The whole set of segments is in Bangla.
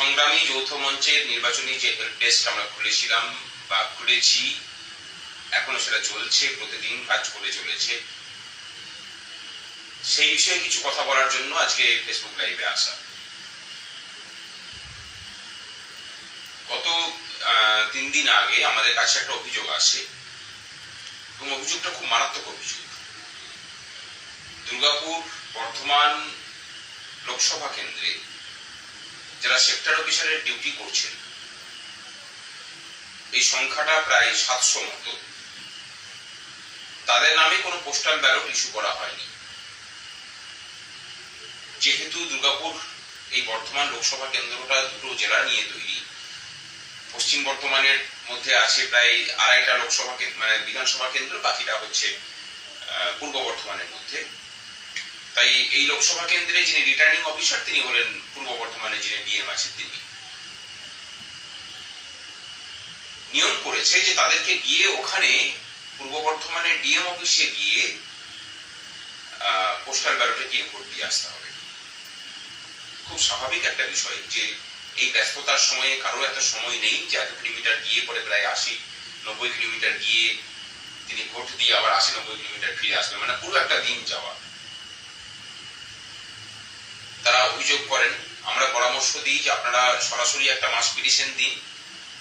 সংগ্রামী যৌথ মঞ্চের নির্বাচনী যে হেল্প ডেস্ক আমরা খুলেছিলাম বা খুলেছি, এখনও সেটা চলছে, প্রতিদিন কাজ করে চলেছে। সেই বিষয়ে কিছু কথা বলার জন্য আজকে ফেসবুক লাইভে আসা। গত তিন দিন আগে আমাদের কাছে একটা অভিযোগ আসে, এবং অভিযোগটা খুব মারাত্মক অভিযোগ। দুর্গাপুর বর্ধমান লোকসভা কেন্দ্রে যারা সেক্টর অফিসারের ডিউটি করছেন, এই সংখ্যাটা প্রায় সাতশো মতো। তাদের নামে কোনো পোস্টাল ব্যালট ইস্যু করা হয়নি। যেহেতু দুর্গাপুর এই বর্ধমান লোকসভা কেন্দ্রটা দুটো জেলা নিয়ে তৈরি, পশ্চিম বর্ধমানের মধ্যে আছে প্রায় আড়াইটা লোকসভা মানে বিধানসভা কেন্দ্র, বাকিটা হচ্ছে পূর্ব বর্ধমানের। তাই এই লোকসভা কেন্দ্রে যিনি রিটার্নিং অফিসার তিনি হলেন পূর্ব বর্ধমানে যিনি ডিএম আছেন তিনি। নিয়ম করেছে যে তাদেরকে গিয়ে ওখানে পূর্ব বর্ধমানের ডিএম অফিসে গিয়ে পোস্টাল ব্যালটে গিয়ে ভোট দিয়ে আসতে হবে। খুব স্বাভাবিক একটা বিষয় যে এই ব্যস্ততার সময়ে কারও এত সময় নেই যে এত কিলোমিটার গিয়ে পরে প্রায় আশি, নব্বই কিলোমিটার গিয়ে তিনি ভোট দিয়ে আবার আশি, নব্বই কিলোমিটার ফিরে আসবেন। মানে পুরো একটা দিন যাওয়া তারা অভিযোগ করেন। আমরা পরামর্শ দিই যে আপনারা সরাসরি একটা মাস পিটিশন দিন।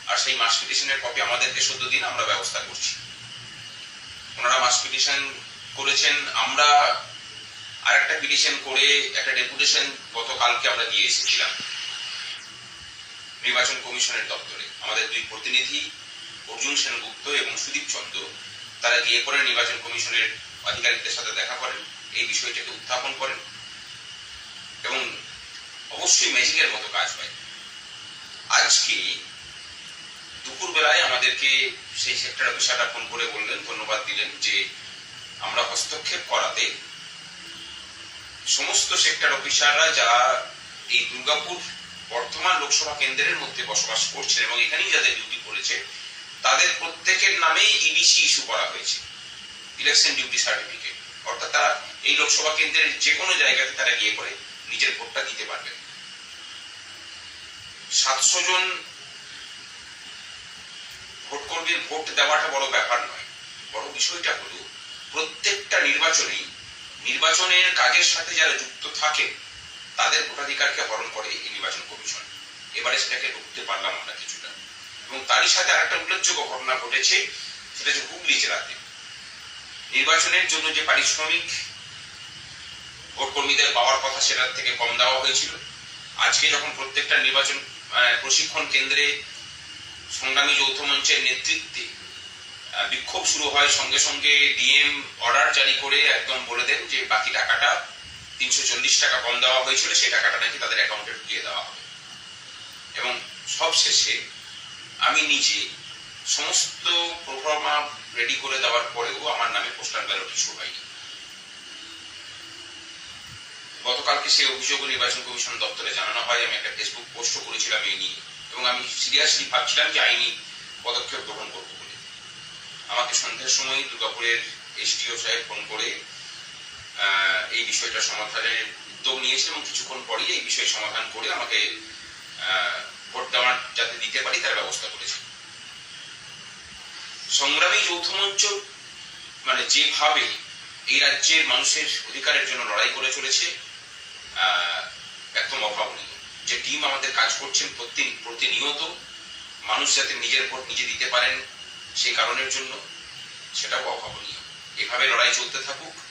আর সেই মাস পিটিশনের কপি আমাদেরকে শুদ্ধ দিন, আমরা ব্যবস্থা করছি। ওনারা মাস পিটিশন করেছেন। আমরা আরেকটা পিটিশন করে একটা ডেপুটেশন গতকালকে আমরা দিয়ে এসেছিলাম নির্বাচন কমিশনের দপ্তরে। আমাদের দুই প্রতিনিধি, অর্জুন সেনগুপ্ত এবং সুদীপ চন্দ্র, তারা গিয়ে পরে নির্বাচন কমিশনের আধিকারিকদের সাথে দেখা করেন, এই বিষয়টাকে উত্থাপন করেন। অবশ্যই ম্যাজিকের মতো কাজ হয়। আজকে দুপুর বেলায় আমাদেরকে সেই সেক্টর অফিসাররা ফোন করে বললেন, ধন্যবাদ দিলেন যে আমরা হস্তক্ষেপ করাতে সমস্ত সেক্টর অফিসাররা যারা এই দুর্গাপুর বর্তমান লোকসভা কেন্দ্রের মধ্যে বসবাস করছেন এবং এখানেই যাদের ডিউটি করেছে তাদের প্রত্যেকের নামেই ইডিসি ইস্যু করা হয়েছে ইলেকশন ডিউটি সার্টিফিকেট অর্থাৎ তারা এই লোকসভা কেন্দ্রের যে কোনো জায়গাতে তারা গিয়ে করে নিজের ভোটটা দিতে পারবেন। সাতশো জন ভোট কর্মীর ভোট দেওয়াটা বড় ব্যাপার নয়। বড় বিষয়টা হলো, প্রত্যেকটা নির্বাচনেই নির্বাচনের কাজের সাথে যারা যুক্ত থাকে, তাদের ভোটাধিকারকে হরণ করে এই নির্বাচন কমিশন। এবারে সেটাকে রুখতে পারলাম আমরা কিছুটা। এবং তারই সাথে আরেকটা উল্লেখযোগ্য ঘটনা ঘটেছে, সেটা হচ্ছে হুগলি জেলাতে। নির্বাচনের জন্য যে পারিশ্রমিক ভোট কর্মীদের পাওয়ার কথা, সেটার থেকে কম দেওয়া হয়েছিল। আজকে যখন প্রত্যেকটা নির্বাচন প্রশিক্ষণ কেন্দ্রে সংগ্রামী যৌথ মঞ্চের নেতৃত্বে বিক্ষোভ শুরু হয়। সঙ্গে সঙ্গে ডিএম অর্ডার জারি করে একদম বলে দেন যে, বাকি টাকাটা তিনশো চল্লিশ টাকা কম দেওয়া হয়েছিল, সেই টাকাটা নাকি তাদের অ্যাকাউন্টে ঢুকিয়ে দেওয়া হবে। এবং সব শেষে আমি নিজে সমস্ত প্রোগ্রামা রেডি করে দেওয়ার পরেও আমার নামে পোস্টাল ব্যালট ইস্যু হয়নি। গতকালকে সেই অভিযোগ নির্বাচন কমিশন দপ্তরে জানানো হয়। আমি একটা ফেসবুক পোস্টও করেছিলাম সিরিয়াসলি ভাবছিলাম যে আইনি পদক্ষেপ গ্রহণ করব বলে। আমাকে সন্ধ্যার সময় দুর্গাপুরের এসডিও সাহেব ফোন করে এই বিষয়টা সমাধানের উদ্যোগ নিয়েছে এবং কিছুক্ষণ পরেই এই বিষয় সমাধান করে আমাকে ভোট দেওয়ার যাতে দিতে পারি তার ব্যবস্থা করেছে। সংগ্রামী যৌথ মঞ্চ মানে যেভাবে এই রাজ্যের মানুষের অধিকারের জন্য লড়াই করে চলেছে একদম অভাবনীয়। যে টিম আমাদের কাজ করছেন প্রতি, প্রতিনিয়ত, মানুষ যাতে নিজের ভোট নিজে দিতে পারেন সেই কারণের জন্য, সেটাও অভাবনীয়। এভাবে লড়াই চলতে থাকুক।